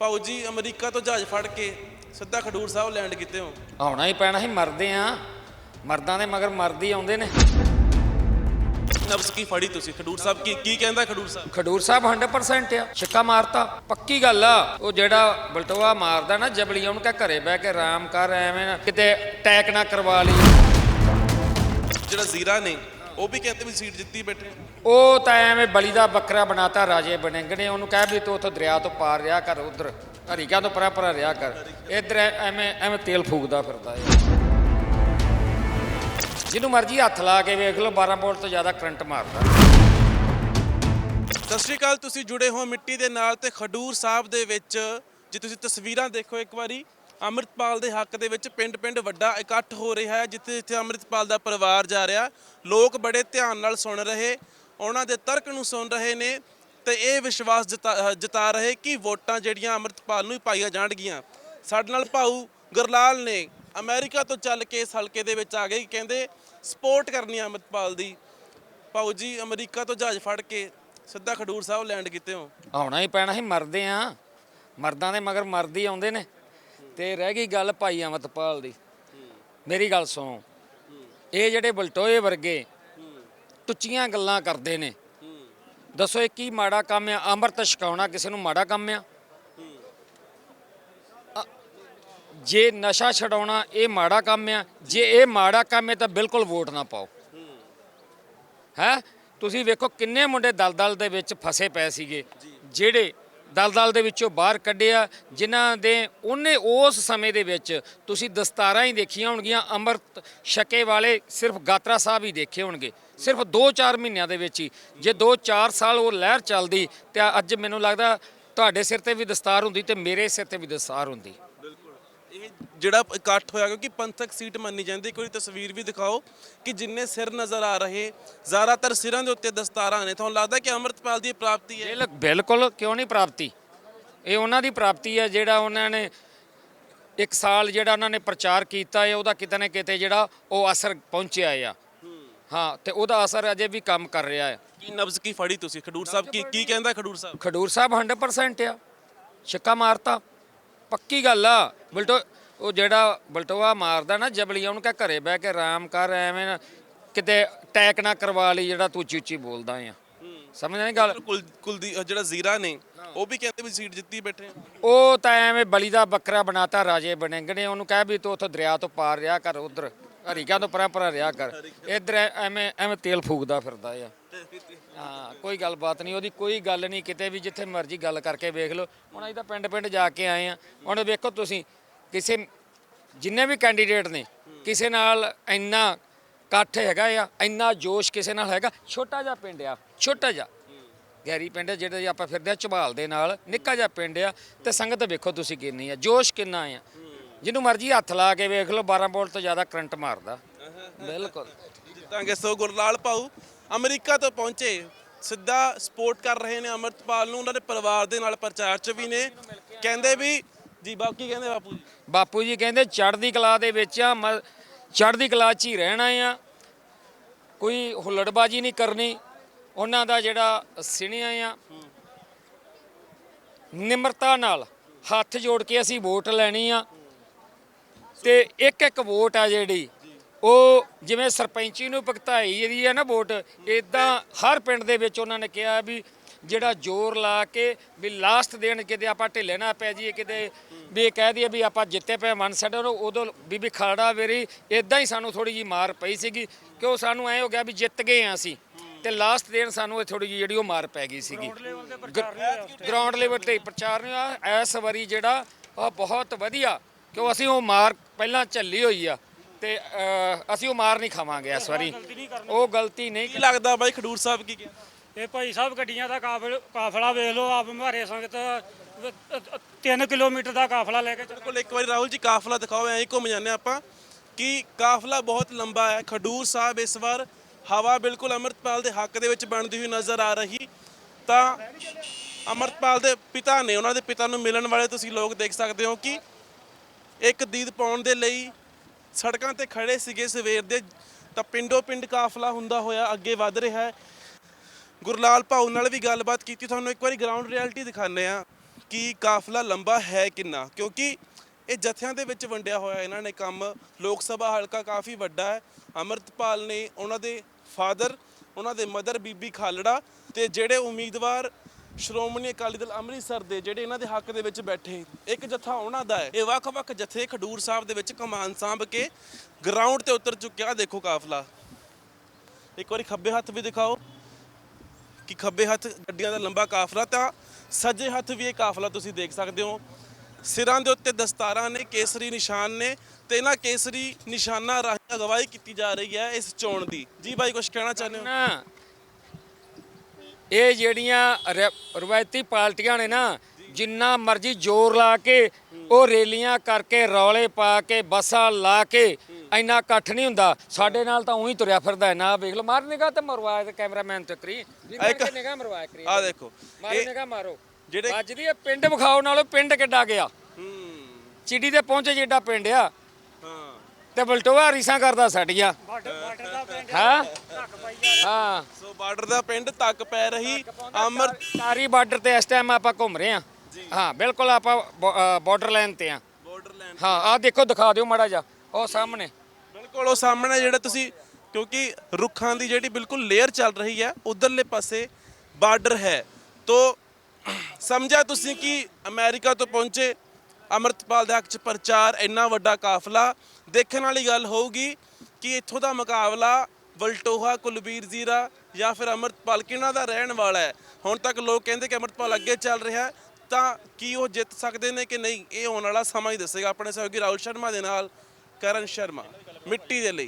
ਭਾਊ ਜੀ ਅਮਰੀਕਾ ਤੋਂ ਜਹਾਜ਼ ਫੜ ਕੇ ਸਿੱਧਾ ਖਡੂਰ ਸਾਹਿਬ ਲੈਂਡ ਕੀਤੇ ਹੋ। ਆਉਣਾ ਹੀ ਪੈਣਾ ਸੀ ਮਰਦੇ ਆ। ਮਰਦਾਂ ਦੇ ਮਗਰ ਮਰਦੀ ਆਉਂਦੇ ਨੇ। ਨਬਜ਼ ਕੀ ਫੜੀ ਤੁਸੀਂ? ਖਡੂਰ ਸਾਹਿਬ ਕੀ ਕੀ ਕਹਿੰਦਾ ਖਡੂਰ ਸਾਹਿਬ? ਖਡੂਰ ਸਾਹਿਬ 100% ਆ ਛੱਕਾ ਮਾਰਤਾ। ਪੱਕੀ ਗੱਲ ਆ ਉਹ ਜਿਹੜਾ ਬਲਟੋਆ ਮਾਰਦਾ ਨਾ ਜਬਲੀਆਂ ਉਹਨੂੰ ਕਹ ਘਰੇ ਬਹਿ ਕੇ ਆਰਾਮ ਕਰ ਐਵੇਂ ਕਿਤੇ ਅਟੈਕ ਨਾ ਕਰਵਾ ਲਈ। ਜਿਹੜਾ ਜ਼ੀਰਾ ਨੇ ਉਹ ਵੀ ਕਹਿੰਦੇ ਵੀ ਸੀਟ ਜਿੱਤੀ ਬੈਠੇ ਉਹ ਤਾਂ ਐਵੇਂ ਬਲੀ ਦਾ ਬੱਕਰਾ ਬਣਾਤਾ ਰਾਜੇ ਬਣੇਂਗਣੇ ਉਹਨੂੰ ਕਹਿ ਵੀ ਤੂੰ ਉੱਥੋਂ ਦਰਿਆ ਤੋਂ ਪਾਰ ਰਿਹਾ ਕਰ ਉਧਰ ਹਰੀਕਾ ਤੋਂ ਪਰਾਂ ਪਰਾਂ ਰਿਹਾ ਕਰ। ਇੱਧਰ ਐਵੇਂ ਐਵੇਂ ਤੇਲ ਫੂਕਦਾ ਫਿਰਦਾ ਹੈ ਜਿਹਨੂੰ ਮਰਜ਼ੀ ਹੱਥ ਲਾ ਕੇ ਵੇਖ ਲਓ 12 ਵੋਲਟ ਤੋਂ ਜ਼ਿਆਦਾ ਕਰੰਟ ਮਾਰਦਾ। ਸਤਿ ਸ਼੍ਰੀ ਅਕਾਲ ਤੁਸੀਂ ਜੁੜੇ ਹੋ ਮਿੱਟੀ ਦੇ ਨਾਲ ਤੇ ਖਡੂਰ ਸਾਹਿਬ ਦੇ ਵਿੱਚ। ਜੇ ਤੁਸੀਂ ਤਸਵੀਰਾਂ ਦੇਖੋ ਇੱਕ ਵਾਰੀ ਅੰਮ੍ਰਿਤਪਾਲ ਦੇ ਹੱਕ ਦੇ ਵਿੱਚ ਪਿੰਡ-ਪਿੰਡ ਵੱਡਾ ਇਕੱਠ ਹੋ ਰਿਹਾ ਹੈ, ਜਿੱਥੇ ਜਿੱਥੇ ਅੰਮ੍ਰਿਤਪਾਲ ਦਾ ਪਰਿਵਾਰ ਜਾ ਰਿਹਾ। ਲੋਕ ਬੜੇ ਧਿਆਨ ਨਾਲ ਸੁਣ ਰਹੇ, ਉਹਨਾਂ ਦੇ ਤਰਕ ਨੂੰ ਸੁਣ ਰਹੇ ਨੇ ਤੇ ਇਹ ਵਿਸ਼ਵਾਸ ਜਤਾ- ਜਤਾ ਰਹੇ ਕਿ ਵੋਟਾਂ ਜਿਹੜੀਆਂ ਅੰਮ੍ਰਿਤਪਾਲ ਨੂੰ ਹੀ ਪਾਈਆਂ ਜਾਣਗੀਆਂ। ਸਾਡੇ ਨਾਲ ਭਾਊ ਗੁਰਲਾਲ ਨੇ ਅਮਰੀਕਾ ਤੋਂ ਚੱਲ ਕੇ ਇਸ ਹਲਕੇ ਦੇ ਵਿੱਚ ਆ ਗਏ, ਕਹਿੰਦੇ ਸਪੋਰਟ ਕਰਨੀ ਆ ਅੰਮ੍ਰਿਤਪਾਲ ਦੀ। ਭਾਊ ਜੀ, ਅਮਰੀਕਾ ਤੋਂ ਜਹਾਜ਼ ਫੜ ਕੇ ਸਿੱਧਾ ਖਡੂਰ ਸਾਹਿਬ ਲੈਂਡ ਕੀਤੇ ਹੋ। ਆਉਣਾ ਹੀ ਪੈਣਾ ਸੀ, ਮਰਦੇ ਆ। ਮਰਦਾਂ ਦੇ ਮਗਰ ਮਰਦੀ ਆਉਂਦੇ ਨੇ। ਤੇ ਰਹਿ ਗਈ ਗੱਲ ਭਾਈ ਅਮਰਤਪਾਲ ਦੀ। ਮੇਰੀ ਗੱਲ ਸੁਣੋ। ਇਹ ਜਿਹੜੇ ਬਲਟੋਏ ਵਰਗੇ ਟੁੱਚੀਆਂ ਗੱਲਾਂ ਕਰਦੇ ਨੇ। ਦੱਸੋ ਇਹ ਕੀ ਮਾੜਾ ਕੰਮ ਆ? ਅੰਮ੍ਰਿਤ ਛਕਾਉਣਾ ਕਿਸੇ ਨੂੰ ਮਾੜਾ ਕੰਮ ਆ? ਜੇ ਨਸ਼ਾ ਛਡਾਉਣਾ ਇਹ ਮਾੜਾ ਕੰਮ ਆ, ਜੇ ਇਹ ਮਾੜਾ ਕੰਮ ਹੈ ਤਾਂ ਬਿਲਕੁਲ ਵੋਟ ਨਾ ਪਾਓ। ਹੈ? ਤੁਸੀਂ ਵੇਖੋ ਕਿੰਨੇ ਮੁੰਡੇ ਦਲਦਲ ਦੇ ਵਿੱਚ ਫਸੇ ਪਏ ਸੀਗੇ, ਜਿਹੜੇ ਦਲਦਲ ਦੇ ਵਿੱਚੋਂ ਬਾਹਰ ਕੱਢਿਆ, ਜਿਨ੍ਹਾਂ ਦੇ ਉਹਨੇ ਉਸ ਸਮੇਂ ਦੇ ਵਿੱਚ ਤੁਸੀਂ ਦਸਤਾਰਾਂ ਹੀ ਦੇਖੀਆਂ ਹੋਣਗੀਆਂ, ਅੰਮ੍ਰਿਤ ਛਕੇ ਵਾਲੇ ਸਿਰਫ ਗਾਤਰਾ ਸਾਹਿਬ ਹੀ ਦੇਖੇ ਹੋਣਗੇ, ਸਿਰਫ 2-4 ਮਹੀਨਿਆਂ ਦੇ ਵਿੱਚ ਹੀ। ਜੇ 2-4 ਸਾਲ ਉਹ ਲਹਿਰ ਚੱਲਦੀ, ਤੇ ਅੱਜ ਮੈਨੂੰ ਲੱਗਦਾ ਤੁਹਾਡੇ ਸਿਰ ਤੇ ਵੀ ਦਸਤਾਰ ਹੁੰਦੀ ਤੇ ਮੇਰੇ ਸਿਰ ਤੇ ਵੀ ਦਸਤਾਰ ਹੁੰਦੀ। ਜਿਹੜਾ ਇਕੱਠ ਹੋਇਆ ਕਿਉਂਕਿ ਪੰਥਕ ਸੀਟ ਮੰਨੀ ਜਾਂਦੀ ਕੋਈ ਤਸਵੀਰ ਵੀ ਦਿਖਾਓ ਕਿ ਜਿੰਨੇ ਸਿਰ ਨਜ਼ਰ ਆ ਰਹੇ ਜ਼ਿਆਦਾਤਰ ਸਿਰਾਂ ਦੇ ਉੱਤੇ ਦਸਤਾਰਾਂ ਨੇ। ਤੁਹਾਨੂੰ ਲੱਗਦਾ ਕਿ ਅੰਮ੍ਰਿਤਪਾਲ ਦੀ ਪ੍ਰਾਪਤੀ ਹੈ? ਬਿਲ- ਬਿਲਕੁਲ ਕਿਉਂ ਨਹੀਂ ਪ੍ਰਾਪਤੀ? ਇਹ ਉਹਨਾਂ ਦੀ ਪ੍ਰਾਪਤੀ ਹੈ ਜਿਹੜਾ ਉਹਨਾਂ ਨੇ ਇੱਕ ਸਾਲ ਜਿਹੜਾ ਉਹਨਾਂ ਨੇ ਪ੍ਰਚਾਰ ਕੀਤਾ ਹੈ ਉਹਦਾ ਕਿਤੇ ਨਾ ਕਿਤੇ ਜਿਹੜਾ ਉਹ ਅਸਰ ਪਹੁੰਚਿਆ ਆ। ਹਾਂ ਤੇ ਉਹਦਾ ਅਸਰ ਅਜੇ ਵੀ ਕੰਮ ਕਰ ਰਿਹਾ ਹੈ ਕੀ ਨਬਜ਼ ਕੀ ਫੜੀ ਤੁਸੀਂ? ਖਡੂਰ ਸਾਹਿਬ ਕੀ ਕੀ ਕਹਿੰਦਾ ਖਡੂਰ ਸਾਹਿਬ? ਖਡੂਰ ਸਾਹਿਬ 100% ਆ। ਛੱਕਾ ਮਾਰਤਾ। ਪੱਕੀ ਗੱਲ ਆ। ਬਲਟੋ ਉਹ ਜਿਹੜਾ ਬਲਟੋਆ ਮਾਰਦਾ ਨਾ ਜਬਲੀਆਂ ਉਹਨੂੰ ਕਹ ਘਰੇ ਬਹਿ ਕੇ ਆਰਾਮ ਕਰ ਐਵੇਂ ਨਾ ਕਿਤੇ ਅਟੈਕ ਨਾ ਕਰਵਾ ਲਈ ਜਿਹੜਾ ਤੂੰ ਉੱਚੀ ਉੱਚੀ ਬੋਲਦਾ ਆ। ਸਮਝ ਨਹੀਂ ਗੱਲ? ਕੁਲ ਕੁਲਦੀ ਜਿਹੜਾ ਜ਼ੀਰਾ ਨੇ ਉਹ ਵੀ ਕਹਿੰਦੇ ਵੀ ਸੀਟ ਜਿੱਤੀ ਬੈਠੇ ਉਹ ਤਾਂ ਐਵੇਂ ਬਲੀ ਦਾ ਬੱਕਰਾ ਬਣਾਤਾ ਰਾਜੇ ਬਣੇਂਗਣੇ ਉਹਨੂੰ ਕਹਿ ਵੀ ਤੂੰ ਉੱਥੋਂ ਦਰਿਆ ਤੋਂ ਪਾਰ ਰਿਹਾ ਕਰ ਉਧਰ ਹਰੀਕਾ ਤੋਂ ਪਰਾਂ ਪਰਾਂ ਰਿਹਾ ਕਰ। ਇੱਧਰ ਐਵੇਂ ਐਵੇਂ ਤੇਲ ਫੂਕਦਾ ਫਿਰਦਾ ਆ। ਹਾਂ ਕੋਈ ਗੱਲਬਾਤ ਨਹੀਂ ਉਹਦੀ ਕੋਈ ਗੱਲ ਨਹੀਂ ਕਿਤੇ ਵੀ ਜਿੱਥੇ ਮਰਜ਼ੀ ਗੱਲ ਕਰਕੇ ਵੇਖ ਲਓ। ਹੁਣ ਅਸੀਂ ਤਾਂ ਪਿੰਡ ਪਿੰਡ ਜਾ ਕੇ ਆਏ ਆ। ਹੁਣ ਵੇਖੋ ਤੁਸੀਂ ਕਿਸੇ, ਜਿੰਨੇ ਵੀ ਕੈਂਡੀਡੇਟ ਨੇ, ਕਿਸੇ ਨਾਲ ਇੰਨਾ ਇਕੱਠ ਹੈਗਾ ਆ, ਇੰਨਾ ਜੋਸ਼ ਕਿਸੇ ਨਾਲ ਹੈਗਾ, ਛੋਟਾ ਜਿਹਾ ਪਿੰਡ ਆ, ਛੋਟਾ ਜਿਹਾ। ਗਹਿਰੀ ਪਿੰਡ ਹੈ ਜਿਹੜਾ ਜੀ ਆਪਾਂ ਫਿਰਦੇ ਆ ਝਬਾਲ ਦੇ ਨਾਲ, ਨਿੱਕਾ ਜਿਹਾ ਪਿੰਡ ਆ, ਤੇ ਸੰਗਤ ਵੇਖੋ ਤੁਸੀਂ ਕਿੰਨੀ ਆ, ਜੋਸ਼ ਕਿੰਨਾ ਆ। ਜਿਹਨੂੰ ਮਰਜ਼ੀ ਹੱਥ ਲਾ ਕੇ ਵੇਖ ਲਓ 12 ਵੋਲਟ ਤੋਂ ਜ਼ਿਆਦਾ ਕਰੰਟ ਮਾਰਦਾ। ਬਿਲਕੁਲ। ਜਿੱਤਾਂਗੇ ਸੋ ਗੁਰਲਾਲ ਭਾਊ, ਅਮਰੀਕਾ ਤੋਂ ਪਹੁੰਚੇ, ਸਿੱਧਾ ਸਪੋਰਟ ਕਰ ਰਹੇ ਨੇ ਅੰਮ੍ਰਿਤਪਾਲ ਨੂੰ, ਉਹਨਾਂ ਦੇ ਪਰਿਵਾਰ ਦੇ ਨਾਲ ਪ੍ਰਚਾਰ 'ਚ ਵੀ ਨੇ। ਕਹਿੰਦੇ ਵੀ ਜੀ ਬਾਕੀ ਕਹਿੰਦੇ ਬਾਪੂ ਜੀ? ਬਾਪੂ ਜੀ ਕਹਿੰਦੇ, ਚੜ੍ਹਦੀ ਕਲਾ ਦੇ ਵਿੱਚ ਆ, ਮ- ਚੜ੍ਹਦੀ ਕਲਾ 'ਚ ਹੀ ਰਹਿਣਾ ਆ। ਕੋਈ ਹੁੱਲੜਬਾਜੀ ਨਹੀਂ ਕਰਨੀ। ਉਹਨਾਂ ਦਾ ਜਿਹੜਾ ਸਿਣਿਆ ਆ, ਨਿਮਰਤਾ ਨਾਲ ਹੱਥ ਜੋੜ ਕੇ ਅਸੀਂ ਵੋਟ ਲੈਣੀ ਆ। ਤੇ ਇੱਕ ਇੱਕ ਵੋਟ ਆ ਜਿਹੜੀ, ਉਹ ਜਿਵੇਂ ਸਰਪੰਚੀ ਨੂੰ ਭਗਤਾਈ ਜਿਹੜੀ ਆ ਨਾ ਵੋਟ ਇਦਾਂ ਹਰ ਪਿੰਡ ਦੇ ਵਿੱਚ ਉਹਨਾਂ ਨੇ ਕਿਹਾ ਵੀ ਜਿਹੜਾ ਜ਼ੋਰ ਲਾ ਕੇ ਵੀ ਲਾਸਟ ਦੇਣ ਕਿਤੇ ਆਪਾਂ ਢਿੱਲੇ ਨਾ ਪੈ ਜਾਈਏ ਕਿਤੇ ਵੀ ਇਹ ਕਹਿ ਦਈਏ ਵੀ ਆਪਾਂ ਜਿੱਤੇ ਪਏ ਮਨ ਸਾਡੇ ਉਦੋਂ ਬੀਬੀ ਖਾਲੜਾ ਵੇਰੀ ਇਦਾਂ ਹੀ ਸਾਨੂੰ ਥੋੜੀ ਜੀ ਮਾਰ ਪਈ ਸੀਗੀ ਕਿ ਉਹ ਸਾਨੂੰ ਐ ਹੋ ਗਿਆ ਵੀ ਜਿੱਤ ਗਏ ਆ ਅਸੀਂ ਤੇ ਲਾਸਟ ਦੇਣ ਸਾਨੂੰ ਇਹ ਥੋੜੀ ਜਿਹੀ ਜਿਹੜੀ ਉਹ ਮਾਰ ਪੈ ਗਈ ਸੀਗੀ। ਗਰਾਊਂਡ ਲੈਵਲ ਤੇ ਪ੍ਰਚਾਰ ਨਹੀਂ ਆ ਇਸ ਵਾਰੀ ਜਿਹੜਾ ਉਹ ਬਹੁਤ ਵਧੀਆ ਕਿਉਂ ਅਸੀਂ ਉਹ ਮਾਰ ਪਹਿਲਾਂ ਝੱਲੀ ਹੋਈ ਆ ਤੇ ਅਸੀਂ ਉਹ ਮਾਰ ਨਹੀਂ ਖਾਵਾਂਗੇ ਇਸ ਵਾਰੀ। ਉਹ ਗਲਤੀ ਨਹੀਂ ਕੀ ਲੱਗਦਾ ਬਾਈ ਖਡੂਰ ਸਾਹਿਬ ਕੀ ਕਹਿੰਦੇ ਇਹ ਭਾਈ ਸਾਹਿਬ ਗੱਡੀਆਂ ਦਾ ਕਾਫਲ ਕਾਫਲਾ ਵੇਖ ਲਓ, ਆਪ ਮਾਰੇ ਸੰਗਤ 3 ਕਿਲੋਮੀਟਰ ਦਾ ਕਾਫਲਾ ਲੈ ਕੇ ਚੱਲ ਬਿਲਕੁਲ, ਇੱਕ ਵਾਰੀ ਰਾਹੁਲ ਜੀ ਕਾਫਲਾ ਦਿਖਾਓ, ਐਂ ਹੀ ਘੁੰਮ ਜਾਂਦੇ ਆਪਾਂ, ਕਿ ਕਾਫਲਾ ਬਹੁਤ ਲੰਬਾ ਹੈ। ਖਡੂਰ ਸਾਹਿਬ ਇਸ ਵਾਰ ਹਵਾ ਬਿਲਕੁਲ ਅੰਮ੍ਰਿਤਪਾਲ ਦੇ ਹੱਕ ਦੇ ਵਿੱਚ ਬਣਦੀ ਹੋਈ ਨਜ਼ਰ ਆ ਰਹੀ। ਤਾਂ ਅੰਮ੍ਰਿਤਪਾਲ ਦੇ ਪਿਤਾ ਨੇ, ਉਹਨਾਂ ਦੇ ਪਿਤਾ ਨੂੰ ਮਿਲਣ ਵਾਲੇ ਤੁਸੀਂ ਲੋਕ ਦੇਖ ਸਕਦੇ ਹੋ ਕਿ ਇੱਕ ਦੀਦ ਪਾਉਣ ਦੇ ਲਈ ਸੜਕਾਂ ਤੇ ਖੜੇ ਸੀਗੇ ਸਵੇਰ ਦੇ। ਤਾਂ ਪਿੰਡੋ ਪਿੰਡ ਕਾਫਲਾ ਹੁੰਦਾ ਹੋਇਆ ਅੱਗੇ ਵੱਧ ਰਿਹਾ ਹੈ। ਗੁਰਲਾਲ ਭਾਊ ਨਾਲ ਵੀ ਗੱਲਬਾਤ ਕੀਤੀ, ਤੁਹਾਨੂੰ ਇੱਕ ਵਾਰੀ ਗਰਾਊਂਡ ਰਿਐਲਿਟੀ ਦਿਖਾਉਂਦੇ ਆ ਕਿ ਕਾਫਲਾ ਲੰਬਾ ਹੈ ਕਿੰਨਾ, ਕਿਉਂਕਿ ਇਹ ਜਥਿਆਂ ਦੇ ਵਿੱਚ ਵੰਡਿਆ ਹੋਇਆ ਇਹਨਾਂ ਨੇ ਕੰਮ। ਲੋਕ ਸਭਾ ਹਲਕਾ ਕਾਫੀ ਵੱਡਾ ਹੈ, ਅਮਰਤਪਾਲ ਨੇ ਉਹਨਾਂ ਦੇ ਫਾਦਰ, ਉਹਨਾਂ ਦੇ ਮਦਰ ਬੀਬੀ ਖਾਲੜਾ ਤੇ ਜਿਹੜੇ ਉਮੀਦਵਾਰ ਸ਼੍ਰੋਮਣੀ ਅਕਾਲੀ ਦਲ ਅੰਮ੍ਰਿਤਸਰ ਦੇ, ਜਿਹੜੇ ਇਹਨਾਂ ਦੇ ਹੱਕ ਦੇ ਵਿੱਚ ਬੈਠੇ, ਇੱਕ ਜਥਾ ਉਹਨਾਂ ਦਾ ਹੈ। ਇਹ ਵੱਖ-ਵੱਖ ਜਥੇ ਖਡੂਰ ਸਾਹਿਬ ਦੇ ਵਿੱਚ ਕਮਾਨ ਸਾਂਭ ਕੇ ਗਰਾਊਂਡ ਤੇ ਉਤਰ ਚੁੱਕਿਆ ਦੇਖੋ ਕਾਫਲਾ। ਇੱਕ ਵਾਰੀ ਖੱਬੇ ਹੱਥ ਵੀ ਦਿਖਾਓ। ਕਿ ਖੱਬੇ ਹੱਥ ਗੱਡੀਆਂ ਦਾ ਲੰਬਾ ਕਾਫਲਾ ਤਾਂ ਸੱਜੇ ਹੱਥ ਵੀ ਇਹ ਕਾਫਲਾ ਤੁਸੀਂ ਦੇਖ ਸਕਦੇ ਹੋ। ਸਿਰਾਂ ਦੇ ਉੱਤੇ ਦਸਤਾਰਾਂ ਨੇ, ਕੇਸਰੀ ਨਿਸ਼ਾਨ ਨੇ ਤੇ ਇਹਨਾਂ ਕੇਸਰੀ ਨਿਸ਼ਾਨਾਂ ਰਾਹੀਂ ਅਗਵਾਈ ਕੀਤੀ ਜਾ ਰਹੀ ਹੈ ਇਸ ਚੋਣ ਦੀ। ਜੀ ਬਾਈ ਕੁਝ ਕਹਿਣਾ ਚਾਹੁੰਦੇ ਹੋ? ਨਾ, ਇਹ ਜਿਹੜੀਆਂ ਰ- ਰਵਾਇਤੀ ਪਾਰਟੀਆਂ ਨੇ ਨਾ, ਜਿੰਨਾ ਮਰਜ਼ੀ ਜ਼ੋਰ ਲਾ ਕੇ, ਉਹ ਰੈਲੀਆਂ ਕਰਕੇ ਰੌਲੇ ਪਾ ਕੇ, ਬੱਸਾਂ ਲਾ ਕੇ ਇੰਨਾ ਇਕੱਠ ਨਹੀਂ ਹੁੰਦਾ। ਸਾਡੇ ਨਾਲ ਤਾਂ ਉਹੀ ਤੁਰਿਆ ਫਿਰਦਾ ਹੈ ਨਾ ਵੇਖ ਲਓ ਮਾਰ ਨਿਗਾਹ ਤੇ ਮਰਵਾਇਆ ਤੇ ਕੈਮਰਾਮੈਨ ਤੇ ਕਰੀ। ਇੱਕ- ਕੇ ਨਿਗਾਹ ਮਰਵਾਇਆ ਕਰੀ ਆ ਦੇਖੋ ਮਾਰੋ ਨਿਗਾਹ ਮਾਰੋ। ਜਿਹੜੇ- ਵੱਜਦੀ ਹੈ ਪਿੰਡ ਵਿਖਾਓ ਨਾਲੋਂ ਪਿੰਡ ਕਿੱਡਾ ਗਿਆ। ਹੂੰ। ਚਿੜੀ ਤੇ ਪਹੁੰਚੇ ਜਿੱਡਾ ਪਿੰਡ ਆ। ਹਾਂ। ਤੇ ਬਲਟੋਆ ਰੀਸਾਂ ਕਰਦਾ ਸਾਡੀਆਂ ਬਾਰਡਰ ਬਾਰਡਰ ਦਾ ਪਿੰਡ ਹਾਂ? ਹਾਂ। ਸੋ ਬਾਰਡਰ ਦਾ ਪਿੰਡ ਤੱਕ ਪੈ ਰਹੀ ਅਮਰ ਤਾਰੀ ਬਾਰਡਰ ਤੇ ਇਸ ਟਾਈਮ ਆਪਾਂ ਘੁੰਮ ਰਹੇ ਹਾਂ। ਹਾਂ ਬਿਲਕੁਲ ਆਪਾਂ ਬਾਰਡਰ ਲਾਈਨ ਤੇ ਆ ਬਾਰਡਰਲੈਂਡ ਹਾਂ ਆਹ ਦੇਖੋ ਦਿਖਾ ਦਿਓ ਮਾੜਾ ਜਿਹਾ। ਉਹ ਸਾਹਮਣੇ। ਬਿਲਕੁਲ, ਉਹ ਸਾਹਮਣੇ ਜਿਹੜਾ ਤੁਸੀਂ, ਕਿਉਂਕਿ ਰੁੱਖਾਂ ਦੀ ਜਿਹੜੀ ਬਿਲਕੁਲ ਲੇਅਰ ਚੱਲ ਰਹੀ ਹੈ, ਉਧਰਲੇ ਪਾਸੇ ਬਾਰਡਰ ਹੈ। ਤੋ, ਸਮਝਿਆ ਤੁਸੀਂ ਕਿ ਅਮਰੀਕਾ ਤੋਂ ਪਹੁੰਚੇ, ਅਮਰਤਪਾਲ ਦੇ ਹੱਕ 'ਚ ਪ੍ਰਚਾਰ, ਇੰਨਾ ਵੱਡਾ ਕਾਫਲਾ। ਦੇਖਣ ਵਾਲੀ ਗੱਲ ਹੋਊਗੀ ਕਿ ਇੱਥੋਂ ਦਾ ਮੁਕਾਬਲਾ ਵਲਟੋਹਾ, ਕੁਲਬੀਰ ਜ਼ੀਰਾ ਜਾਂ ਫਿਰ ਅਮਰਤਪਾਲ ਕਿਹਨਾਂ ਦਾ ਰਹਿਣ ਵਾਲਾ ਹੈ? ਹੁਣ ਤੱਕ ਲੋਕ ਕਹਿੰਦੇ ਕਿ ਅਮਰਤਪਾਲ ਅੱਗੇ ਚੱਲ ਰਿਹਾ ਤਾਂ ਕੀ ਉਹ ਜਿੱਤ ਸਕਦੇ ਨੇ ਕਿ ਨਹੀਂ, ਇਹ ਆਉਣ ਵਾਲਾ ਸਮਾਂ ਹੀ ਦੱਸੇਗਾ। ਆਪਣੇ ਸਹਿਯੋਗੀ ਰਾਹੁਲ ਸ਼ਰਮਾ ਦੇ ਨਾਲ ਕਰਨ ਸ਼ਰਮਾ ਮਿੱਟੀ ਦੇ ਲਈ।